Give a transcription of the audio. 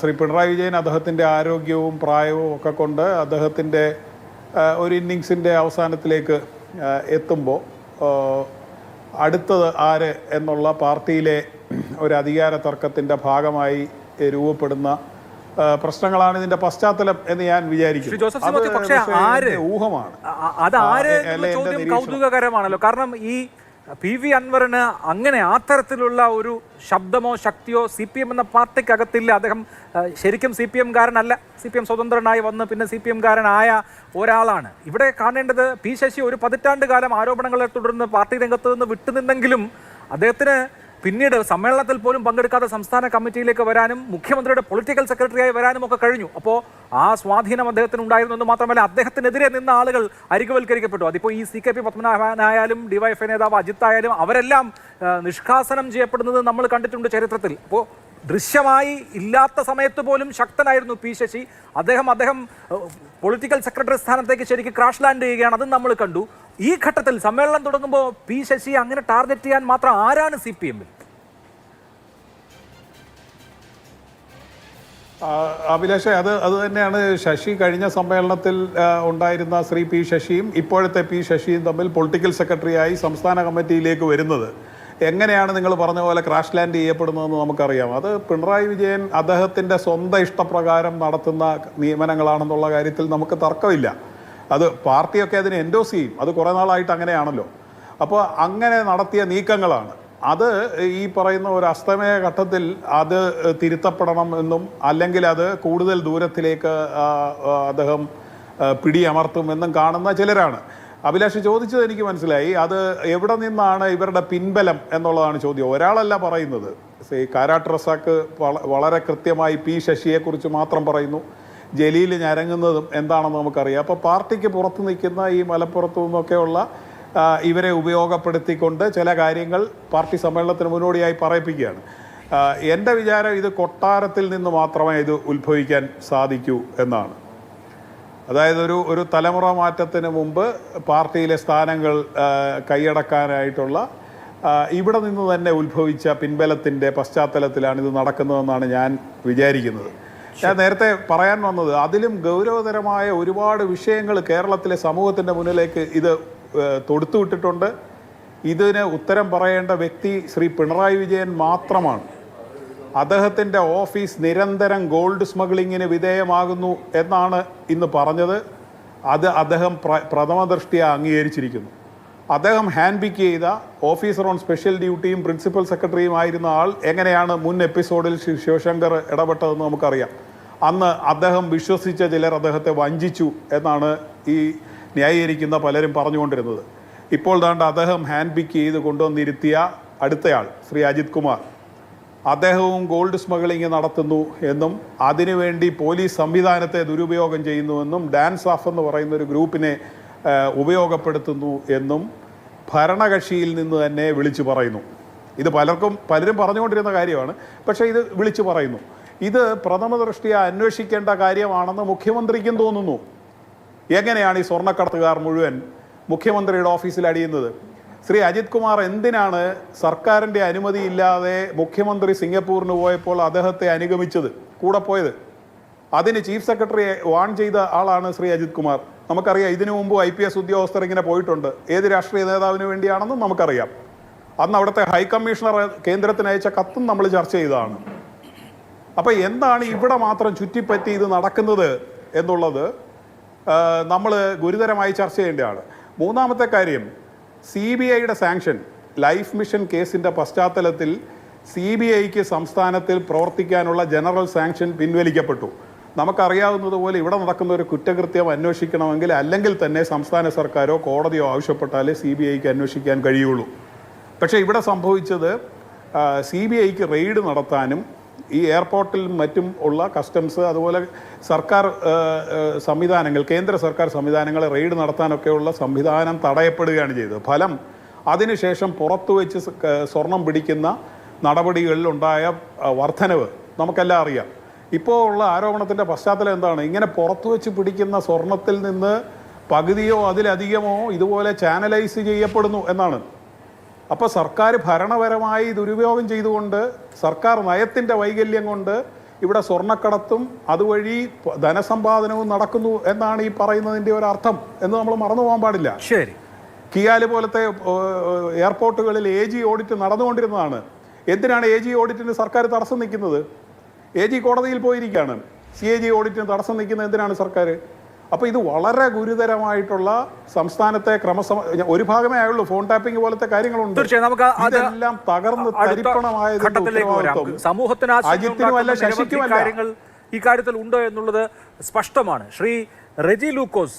ശ്രീ പിണറായി വിജയൻ അദ്ദേഹത്തിന്റെ ആരോഗ്യവും പ്രായവും ഒക്കെ കൊണ്ട് അദ്ദേഹത്തിന്റെ ഒരു ഇന്നിങ്സിന്റെ അവസാനത്തിലേക്ക് എത്തുമ്പോൾ അടുത്തത് ആര് എന്നുള്ള പാർട്ടിയിലെ ഒരു അധികാര തർക്കത്തിന്റെ ഭാഗമായി രൂപപ്പെടുന്ന പ്രശ്നങ്ങളാണ് ഇതിന്റെ പശ്ചാത്തലം എന്ന് ഞാൻ വിചാരിക്കുന്നു? ഊഹമാണ്. അത് ആര് ചോദ്യം കൗതുകകരമാണല്ലോ. കാരണം ഈ പി വി അൻവറിന് അങ്ങനെ ആ തരത്തിലുള്ള ഒരു ശബ്ദമോ ശക്തിയോ സി പി എം എന്ന പാർട്ടിക്കകത്തില്ല. അദ്ദേഹം ശരിക്കും സി പി എംകാരനല്ല. സി പി എം സ്വതന്ത്രനായി വന്ന് പിന്നെ സി പി എംകാരനായ ഒരാളാണ്. ഇവിടെ കാണേണ്ടത് പി ശശി ഒരു പതിറ്റാണ്ട് കാലം ആരോപണങ്ങളെ തുടർന്ന് പാർട്ടി രംഗത്ത് നിന്ന് വിട്ടുനിന്നെങ്കിലും അദ്ദേഹത്തിന് പിന്നീട് സമ്മേളനത്തിൽ പോലും പങ്കെടുക്കാത്ത സംസ്ഥാന കമ്മിറ്റിയിലേക്ക് വരാനും മുഖ്യമന്ത്രിയുടെ പൊളിറ്റിക്കൽ സെക്രട്ടറിയായി വരാനും ഒക്കെ കഴിഞ്ഞു. അപ്പോൾ ആ സ്വാധീനം അദ്ദേഹത്തിന് ഉണ്ടായിരുന്നു എന്ന് മാത്രമല്ല അദ്ദേഹത്തിനെതിരെ നിന്ന ആളുകൾ അരികുവൽക്കരിക്കപ്പെട്ടു. അതിപ്പോൾ ഈ സി കെ പി പത്മനാഭനായാലും ഡിവൈഎഫ്ഐ നേതാവ് അജിത്ത് ആയാലും അവരെല്ലാം നിഷ്കാസനം ചെയ്യപ്പെടുന്നത് നമ്മൾ കണ്ടിട്ടുണ്ട് ചരിത്രത്തിൽ. അപ്പോൾ ദൃശ്യമായി ഇല്ലാത്ത സമയത്ത് പോലും ശക്തനായിരുന്നു പി ശശി. അദ്ദേഹം അദ്ദേഹം പൊളിറ്റിക്കൽ സെക്രട്ടറി സ്ഥാനത്തേക്ക് ശരിക്കും ക്രാഷ് ലാൻഡ് ചെയ്യുകയാണ്. അതും നമ്മൾ കണ്ടു. ഈ ഘട്ടത്തിൽ സമ്മേളനം തുടങ്ങുമ്പോൾ പി ശശി അങ്ങനെ ടാർഗറ്റ് ചെയ്യാൻ മാത്രം ആരാണ് സി പി എമ്മിൽ അഭിലാഷെ അത് അത് തന്നെയാണ് ശശി കഴിഞ്ഞ സമ്മേളനത്തിൽ ഉണ്ടായിരുന്ന ശ്രീ പി ശശിയും ഇപ്പോഴത്തെ പി ശശിയും തമ്മിൽ പൊളിറ്റിക്കൽ സെക്രട്ടറിയായി സംസ്ഥാന കമ്മിറ്റിയിലേക്ക് വരുന്നത്. എങ്ങനെയാണ് നിങ്ങൾ പറഞ്ഞ പോലെ ക്രാഷ് ലാൻഡ് ചെയ്യപ്പെടുന്നതെന്ന് നമുക്കറിയാം. അത് പിണറായി വിജയൻ അദ്ദേഹത്തിന്റെ സ്വന്തം ഇഷ്ടപ്രകാരം നടത്തുന്ന നിയമനങ്ങളാണെന്നുള്ള കാര്യത്തിൽ നമുക്ക് തർക്കമില്ല. അത് പാർട്ടിയൊക്കെ അതിനെ എൻഡോസ് ചെയ്യും. അത് കുറേ നാളായിട്ട് അങ്ങനെയാണല്ലോ. അപ്പോൾ അങ്ങനെ നടത്തിയ നീക്കങ്ങളാണ്. അത് ഈ പറയുന്ന ഒരു അസ്തമയ ഘട്ടത്തിൽ അത് തിരുത്തപ്പെടണം എന്നും അല്ലെങ്കിൽ അത് കൂടുതൽ ദൂരത്തിലേക്ക് അദ്ദേഹം പിടിയമർത്തും പിടിയമർത്തുമെന്നും കാണുന്ന ചിലരാണ്. അഭിലാഷ് ചോദിച്ചത് എനിക്ക് മനസ്സിലായി. അത് എവിടെ നിന്നാണ് ഇവരുടെ പിൻബലം എന്നുള്ളതാണ് ചോദ്യം. ഒരാളല്ല പറയുന്നത്. കാരാട്ട് റസാക്ക് വളരെ കൃത്യമായി പി ശശിയെക്കുറിച്ച് മാത്രം പറയുന്നു. ജലീൽ ഞരങ്ങുന്നതും എന്താണെന്ന് നമുക്കറിയാം. അപ്പോൾ പാർട്ടിക്ക് പുറത്ത് നിൽക്കുന്ന ഈ മലപ്പുറത്തു നിന്നൊക്കെയുള്ള ഇവരെ ഉപയോഗപ്പെടുത്തിക്കൊണ്ട് ചില കാര്യങ്ങൾ പാർട്ടി സമ്മേളനത്തിന് മുന്നോടിയായി പറയിപ്പിക്കുകയാണ്. എന്റെ വിചാരം ഇത് കൊട്ടാരത്തിൽ നിന്ന് മാത്രമേ ഇത് ഉത്ഭവിക്കാൻ സാധിക്കൂ എന്നാണ്. അതായത് ഒരു ഒരു തലമുറ മാറ്റത്തിന് മുമ്പ് പാർട്ടിയിലെ സ്ഥാനങ്ങൾ കൈയടക്കാനായിട്ടുള്ള ഇവിടെ നിന്ന് തന്നെ ഉത്ഭവിച്ച പിൻബലത്തിന്റെ പശ്ചാത്തലത്തിലാണ് ഇത് നടക്കുന്നതെന്നാണ് ഞാൻ വിചാരിക്കുന്നത്. ഞാൻ നേരത്തെ പറയാൻ വന്നത് അതിലും ഗൗരവതരമായ ഒരുപാട് വിഷയങ്ങൾ കേരളത്തിലെ സമൂഹത്തിന്റെ മുന്നിലേക്ക് ഇത് തൊടുത്തുവിട്ടിട്ടുണ്ട്. ഇതിന് ഉത്തരം പറയേണ്ട വ്യക്തി ശ്രീ പിണറായി വിജയൻ മാത്രമാണ്. അദ്ദേഹത്തിന്റെ ഓഫീസ് നിരന്തരം ഗോൾഡ് സ്മഗ്ലിങ്ങിന് വിധേയമാകുന്നു എന്നാണ് ഇന്ന് പറഞ്ഞത്. അത് അദ്ദേഹം പ്ര പ്രഥമ ദൃഷ്ടിയ അംഗീകരിച്ചിരിക്കുന്നു. അദ്ദേഹം ഹാൻഡ് പിക്ക് ചെയ്ത ഓഫീസർ ഓൺ സ്പെഷ്യൽ ഡ്യൂട്ടിയും പ്രിൻസിപ്പൽ സെക്രട്ടറിയും ആയിരുന്ന ആൾ എങ്ങനെയാണ് മുൻ എപ്പിസോഡിൽ ശ്രീ ശിവശങ്കർ ഇടപെട്ടതെന്ന് നമുക്കറിയാം. അന്ന് അദ്ദേഹം വിശ്വസിച്ച ചിലർ അദ്ദേഹത്തെ വഞ്ചിച്ചു എന്നാണ് ഈ ന്യായീകരിക്കുന്ന പലരും പറഞ്ഞുകൊണ്ടിരുന്നത്. ഇപ്പോൾ ദാണ്ട് അദ്ദേഹം ഹാൻഡ് പിക്ക് ചെയ്ത് കൊണ്ടുവന്നിരുത്തിയ അടുത്തയാൾ ശ്രീ അജിത് കുമാർ. അദ്ദേഹവും ഗോൾഡ് സ്മഗ്ലിംഗ് നടത്തുന്നു എന്നും അതിനുവേണ്ടി പോലീസ് സംവിധാനത്തെ ദുരുപയോഗം ചെയ്യുന്നുവെന്നും ഡാൻസ് ഓഫ് എന്ന് പറയുന്ന ഒരു ഗ്രൂപ്പിനെ ഉപയോഗപ്പെടുത്തുന്നു എന്നും ഭരണകക്ഷിയിൽ നിന്ന് തന്നെ വിളിച്ചു പറയുന്നു. ഇത് പലർക്കും പലരും പറഞ്ഞുകൊണ്ടിരുന്ന കാര്യമാണ് പക്ഷേ ഇത് വിളിച്ചു പറയുന്നു. ഇത് പ്രഥമ ദൃഷ്ടിയ അന്വേഷിക്കേണ്ട കാര്യമാണെന്ന് മുഖ്യമന്ത്രിക്കും തോന്നുന്നു. എങ്ങനെയാണ് ഈ സ്വർണക്കടത്തുകാർ മുഴുവൻ മുഖ്യമന്ത്രിയുടെ ഓഫീസിൽ അടിയുന്നത്? ശ്രീ അജിത് കുമാർ എന്തിനാണ് സർക്കാരിന്റെ അനുമതിയില്ലാതെ മുഖ്യമന്ത്രി സിംഗപ്പൂരിന് പോയപ്പോൾ അദ്ദേഹത്തെ അനുഗമിച്ചത്? കൂടെ പോയത്? അതിന് ചീഫ് സെക്രട്ടറിയെ വാൺ ചെയ്ത ആളാണ് ശ്രീ അജിത് കുമാർ. നമുക്കറിയാം ഇതിനു മുമ്പ് ഐ പി എസ് ഉദ്യോഗസ്ഥർ ഇങ്ങനെ പോയിട്ടുണ്ട്. ഏത് രാഷ്ട്രീയ നേതാവിന് വേണ്ടിയാണെന്നും നമുക്കറിയാം. അന്ന് അവിടുത്തെ ഹൈക്കമ്മീഷണർ കേന്ദ്രത്തിന് അയച്ച കത്തും നമ്മൾ ചർച്ച ചെയ്തതാണ്. അപ്പോൾ എന്താണ് ഇവിടെ മാത്രം ചുറ്റിപ്പറ്റി ഇത് നടക്കുന്നത് എന്നുള്ളത് നമ്മൾ ഗുരുതരമായി ചർച്ച ചെയ്യേണ്ടതാണ്. മൂന്നാമത്തെ കാര്യം സി ബി ഐയുടെ സാങ്ഷൻ ലൈഫ് മിഷൻ കേസിന്റെ പശ്ചാത്തലത്തിൽ സി ബി ഐക്ക് സംസ്ഥാനത്തിൽ പ്രവർത്തിക്കാനുള്ള ജനറൽ സാങ്ഷൻ പിൻവലിക്കപ്പെട്ടു. നമുക്കറിയാവുന്നതുപോലെ ഇവിടെ നടക്കുന്ന ഒരു കുറ്റകൃത്യം അന്വേഷിക്കണമെങ്കിൽ അല്ലെങ്കിൽ തന്നെ സംസ്ഥാന സർക്കാരോ കോടതിയോ ആവശ്യപ്പെട്ടാലേ സി ബി ഐക്ക് അന്വേഷിക്കാൻ കഴിയുള്ളൂ. പക്ഷേ ഇവിടെ സംഭവിച്ചത് സി ബി ഐക്ക് റെയ്ഡ് നടത്താനും ഈ എയർപോർട്ടിലും മറ്റും ഉള്ള കസ്റ്റംസ് അതുപോലെ സർക്കാർ സംവിധാനങ്ങൾ കേന്ദ്ര സർക്കാർ സംവിധാനങ്ങളെ റെയ്ഡ് നടത്താനൊക്കെയുള്ള സംവിധാനം തടയപ്പെടുകയാണ് ചെയ്തത്. ഫലം അതിനുശേഷം പുറത്തു വെച്ച് സ്വർണം പിടിക്കുന്ന നടപടികളിൽ ഉണ്ടായ വർധനവ് നമുക്കെല്ലാം അറിയാം. ഇപ്പോൾ ഉള്ള ആരോപണത്തിന്റെ പശ്ചാത്തലം എന്താണ്? ഇങ്ങനെ പുറത്തു വെച്ച് പിടിക്കുന്ന സ്വർണത്തിൽ നിന്ന് പകുതിയോ അതിലധികമോ ഇതുപോലെ ചാനലൈസ് ചെയ്യപ്പെടുന്നു എന്നാണ്. അപ്പോൾ സർക്കാർ ഭരണപരമായി ദുരുപയോഗം ചെയ്തുകൊണ്ട് സർക്കാർ നയത്തിന്റെ വൈകല്യം കൊണ്ട് ഇവിടെ സ്വർണക്കടത്തും അതുവഴി ധനസമ്പാദനവും നടക്കുന്നു എന്നാണ് ഈ പറയുന്നതിന്റെ ഒരു അർത്ഥം എന്ന് നമ്മൾ മറന്നു പോകാൻ പാടില്ല. ശരി. കിയാൽ പോലത്തെ എയർപോർട്ടുകളിൽ എ ജി ഓഡിറ്റ് നടന്നുകൊണ്ടിരുന്നതാണ്. എന്തിനാണ് എ ജി ഓഡിറ്റിന് സർക്കാർ തടസ്സം നിൽക്കുന്നത്? എ ജി കോടതിയിൽ പോയിരിക്കുകയാണ്. സി എ ജി ഓഡിറ്റിന് തടസ്സം നിൽക്കുന്നത് എന്തിനാണ് സർക്കാർ? അപ്പോൾ ഇത് വളരെ ഗുരുതരമായിട്ടുള്ള സംസ്ഥാനത്തെ ക്രമസമ ഒരു ഭാഗമേ ആയുള്ളൂ ഫോൺ ടാപ്പിംഗ് പോലത്തെ കാര്യങ്ങളുണ്ട്. ഇതെല്ലാം തകർന്ന് ഘട്ടത്തിലേക്ക് സമൂഹത്തിന് അജിത്തിനുമല്ല ശശിക്കുമല്ല. കാര്യങ്ങൾ ഈ കാര്യത്തിൽ ഉണ്ടോ എന്നുള്ളത് സ്പഷ്ടമാണ്. ശ്രീ റെജി ലൂക്കോസ്